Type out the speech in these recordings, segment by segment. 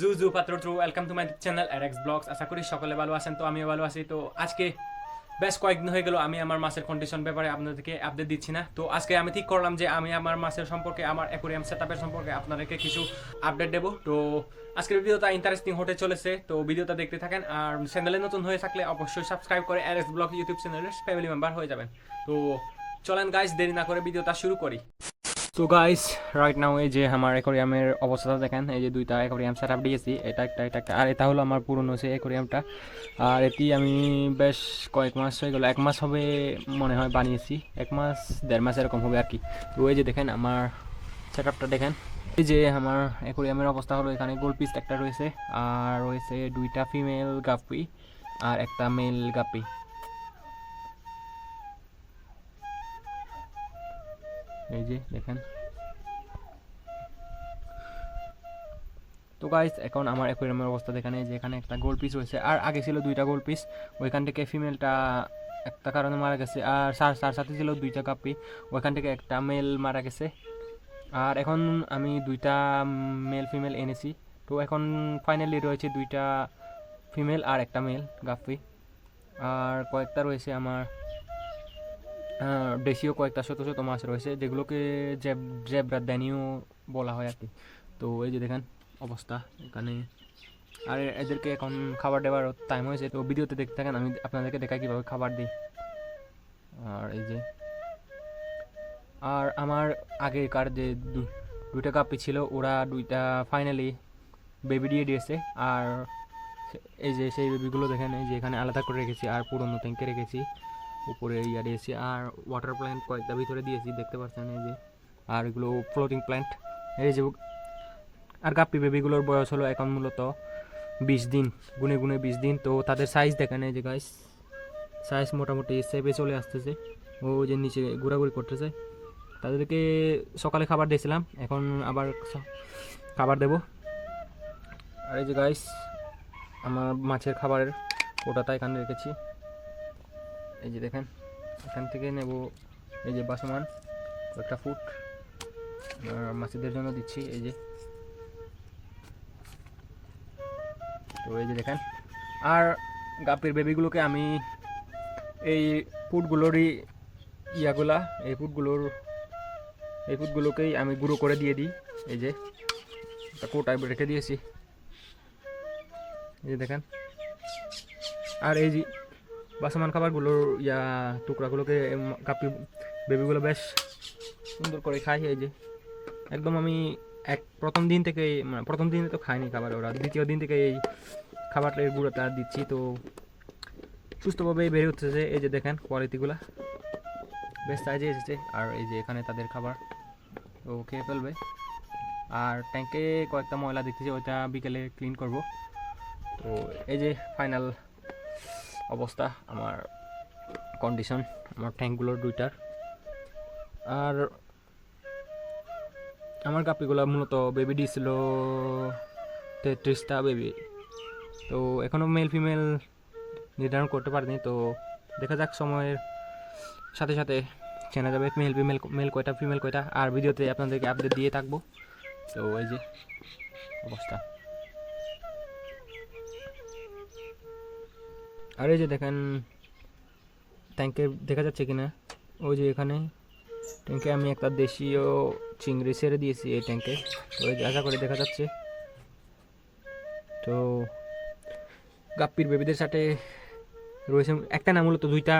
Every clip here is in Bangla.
জু জু, পাত্র ট্রু welcome to my channel R X blogs আশা করি সকলে ভালো আছেন, তো আমিও ভালো আছি। তো আজকে বেশ কয়েকদিন হয়ে গেল, আমি আমার মাছের কন্ডিশন ব্যাপারে আপনাদেরকে আপডেট দিচ্ছি না। তো আজকে আমি ঠিক করলাম যে আমি আমার মাছের সম্পর্কে, আমার অ্যাকোরিয়াম সেটআপের সম্পর্কে আপনাদেরকে কিছু আপডেট দেবো। তো আজকের ভিডিওটা ইন্টারেস্টিং হতে চলেছে, তো ভিডিওটা দেখতে থাকেন। আর চ্যানেলে নতুন হয়ে থাকলে অবশ্যই সাবস্ক্রাইব করে আর এক্স ব্লগ ইউটিউব চ্যানেলের ফ্যামিলি মেম্বার হয়ে যাবেন। তো চলেন গাইস দেরি না করে ভিডিওটা শুরু করি। তো গাইস রাইট নাও এই যে আমার অ্যাকোরিয়ামের অবস্থাটা দেখেন, এই যে দুইটা অ্যাকোরিয়াম সেট আপ দিয়েছি, এটা একটা এটা একটা, আর এটা হলো আমার পুরনো সেই অ্যাকোরিয়ামটা আর এটি আমি বেশ কয়েক মাস হয়ে গেলো, এক মাস হবে মনে হয় বানিয়েছি, এক মাস, দেড় মাস এরকম হবে আর কি। তো এই যে দেখেন আমার সেট আপটা দেখেন, এই যে আমার অ্যাকোরিয়ামের অবস্থা হলো, এখানে গোল পিস একটা রয়েছে, আর রয়েছে দুইটা ফিমেল গাপ্পি, আর একটা মেল গাপ্পি। এই যে, দেখেন। তো গাইস এখন আমার অ্যাকোয়ারিয়ামের অবস্থা এখানে একটা গোল পিস রয়েছে। আর আগে ছিল দুইটা গোল পিস ওইখান থেকে ফিমেলটা একটা কারণে মারা গেছে, আর সার সার সাথে ছিল দুইটা কাপি ওইখান থেকে একটা মেল মারা গেছে। আর এখন আমি দুইটা মেল ফিমেল এনেছি। তো এখন ফাইনালি রয়েছে দুইটা ফিমেল আর একটা মেল গাপ্পি আর কয়েকটা রয়েছে আমার দেশীয় কয়েকটা শত শত মাছ রয়েছে, যেগুলোকে জেব, জেব্রা ড্যানিও বলা হয় আর কি। তো এই যে দেখেন অবস্থা এখানে। আর এদেরকে এখন খাবার দেওয়ার টাইম হয়েছে। তো ভিডিওতে দেখতে থাকেন, আমি আপনাদেরকে দেখাই কীভাবে খাবার দিই। আর এই যে। আর আমার আগেকার যে দুইটা কাপি ছিল, ওরা দুইটা ফাইনালি বেবি দিয়ে দিয়েছে। আর এই যে সেই বেবিগুলো দেখেন, এই যে এখানে আলাদা করে রেখেছি, আর পুরনো ট্যাঙ্কে রেখেছি। উপরে ইয়া দিয়েছি, আর ওয়াটার প্ল্যান্ট কয়েকটা ভিতরে দিয়েছি, দেখতে পাচ্ছেন এই যে, আর এগুলো ফ্লোটিং প্ল্যান্ট এই যে, আর গাপ্পি বেবিগুলোর বয়স হলো এখন মূলত বিশ দিন, গুনে গুনে বিশ দিন। তো তাদের সাইজ দেখেন এই যে গাইস সাইজ মোটামুটি সেপে চলে আসতেছে। ও যে নিচে ঘোরাঘুরি করতেছে। তাদেরকে সকালে খাবার দিয়েছিলাম, এখন আবার খাবার দেব। আর এই যে গাইস আমার মাছের খাবারের ওটাটা এখানে রেখেছি। এই যে দেখেন, এখান থেকে নেব এই যে বাসমান, কয়েকটা ফুট। মাছেদের জন্য দিচ্ছি এই যে। তো এই যে দেখেন, আর গাপির বেবিগুলোকে আমি এই ফুটগুলোরই ইয়াগুলা, এই ফুটগুলোর, এই ফুটগুলোকেই আমি গুঁড়ো করে দিয়ে দিই। এই যে, একটা কোটায় রেখে দিয়েছি। এই যে দেখেন, আর এই যে বাসমান খাবারগুলোর, ইয়া, টুকরাগুলোকে কাপি বেবিগুলো বেশ সুন্দর করে খাই এই যে। একদম আমি এক, প্রথম দিন থেকে মানে প্রথম দিনে তো খাইনি খাবার ওরা, দ্বিতীয় দিন থেকে এই খাবারটা এর গুঁড়োটা দিচ্ছি। তো সুস্থভাবেই বেড়ে উঠতেছে এই যে দেখেন কোয়ালিটিগুলা বেশ সাইজে এসেছে। আর এই যে এখানে তাদের খাবার তো খেয়ে ফেলবে। আর ট্যাঙ্কে কয়েকটা ময়লা দেখতেছি, ওইটা বিকেলে ক্লিন করব। তো এই যে ফাইনাল অবস্থা, আমার কন্ডিশন আমার ট্যাঙ্কগুলোর দুইটার। আর আমার কাপিগুলো মূলত বেবি দিয়েছিল তেত্রিশটা বেবি তো এখনও মেল ফিমেল নির্ধারণ করতে পারিনি, তো দেখা যাক সময়ের সাথে সাথে চেনা যাবে মেল ফিমেল মেল কয়টা ফিমেল কয়টা। আর ভিডিওতে আপনাদেরকে আপডেট দিয়ে থাকব। তো এই যে অবস্থা। আর এই যে দেখেন ট্যাঙ্কে দেখা যাচ্ছে কিনা? ওই যে এখানে ট্যাঙ্কে আমি একটা দেশীয় চিংড়ি ছেড়ে দিয়েছি এই ট্যাঙ্কে তো যে আশা করে দেখা যাচ্ছে। তো গাপ্পির বেবিদের সাথে রয়েছে। একটা না, মূলত দুইটা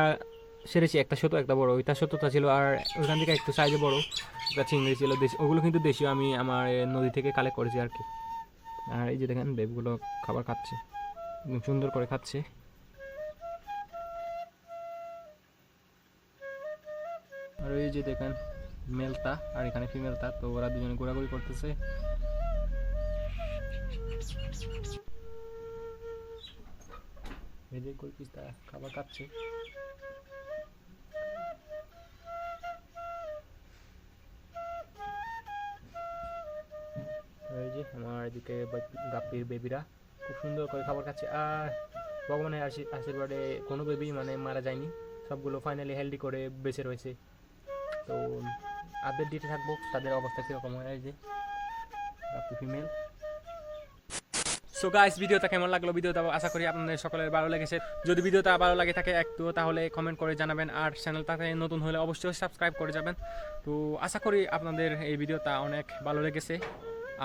সেরেছি একটা ছোটো, একটা বড়। ওইটা ছোটোটা ছিল আর ওইখান থেকে একটু সাইজে বড় একটা চিংড়ি ছিল। দেশি, ওগুলো কিন্তু দেশীয়, আমি আমার নদী থেকে কালেক্ট করেছি আর কি। আর এই যে দেখেন বেবগুলো খাবার খাচ্ছে। সুন্দর করে খাচ্ছে। আর এই যে দেখেন, মেলটা, আর এখানে ফিমেলটা, তো ওরা দুজনে ঘোরাঘুরি করতেছে। খাবার খাচ্ছে। এই যে আমার এদিকে গাপ্পির বেবিরা খুব সুন্দর করে খাবার খাচ্ছে। আর ভগবানের আশীর্বাদে কোনো বেবি মানে মারা যায়নি। সবগুলো ফাইনালি হেলদি করে বেঁচে রয়েছে। তো আপডেট দিতে থাকব, তাদের অবস্থা কীরকম হয় যে ফিমেল সো গাইস ভিডিওটা কেমন লাগল? ভিডিওটা আশা করি আপনাদের সকলের ভালো লেগেছে। যদি ভিডিওটা ভালো লাগে থাকে, একটু তাহলে কমেন্ট করে জানাবেন। আর চ্যানেলটাতে নতুন হলে অবশ্যই সাবস্ক্রাইব করে যাবেন। তো আশা করি আপনাদের এই ভিডিওটা অনেক ভালো লেগেছে।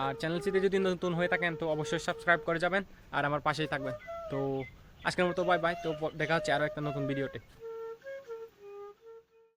আর চ্যানেলটিতে যদি নতুন হয়ে থাকেন, তো অবশ্যই সাবস্ক্রাইব করে যাবেন। আর আমার পাশেই থাকবেন। তো আজকের মতো বাই বাই তো দেখা হচ্ছে আরও একটা নতুন ভিডিওতে।